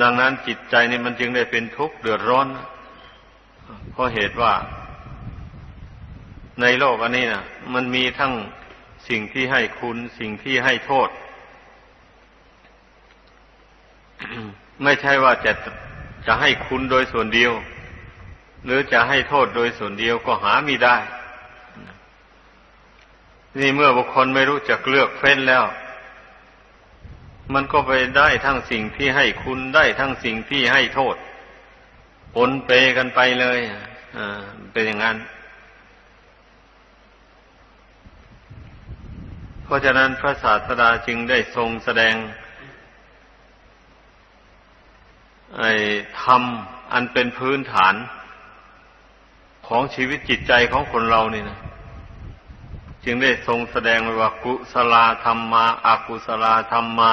ดังนั้นจิตใจนี่มันจึงได้เป็นทุกข์เดือดร้อน เพราะเหตุว่า ในโลกอันนี้นะมันมีทั้งสิ่งที่ให้คุณสิ่งที่ให้โทษ ไม่ใช่ว่าจะจะให้คุณโดยส่วนเดียว หรือจะให้โทษโดยส่วนเดียวก็หาไม่ได้ นี่เมื่อบุคคลไม่รู้จักเลือกเฟ้นแล้ว มันก็ไปได้ทั้งสิ่งที่ให้คุณได้ทั้งสิ่งที่ให้โทษปนเปกันไปเลยอ่าเป็นอย่างนั้น เพราะฉะนั้นพระศาสดาจึงได้ทรงแสดง ไอ้ธรรมอันเป็นพื้นฐานของชีวิตจิตใจของคนเรานี่นะ จึงได้ทรงแสดงไว้ว่ากุศลธรรมมาอากุศลธรรมมา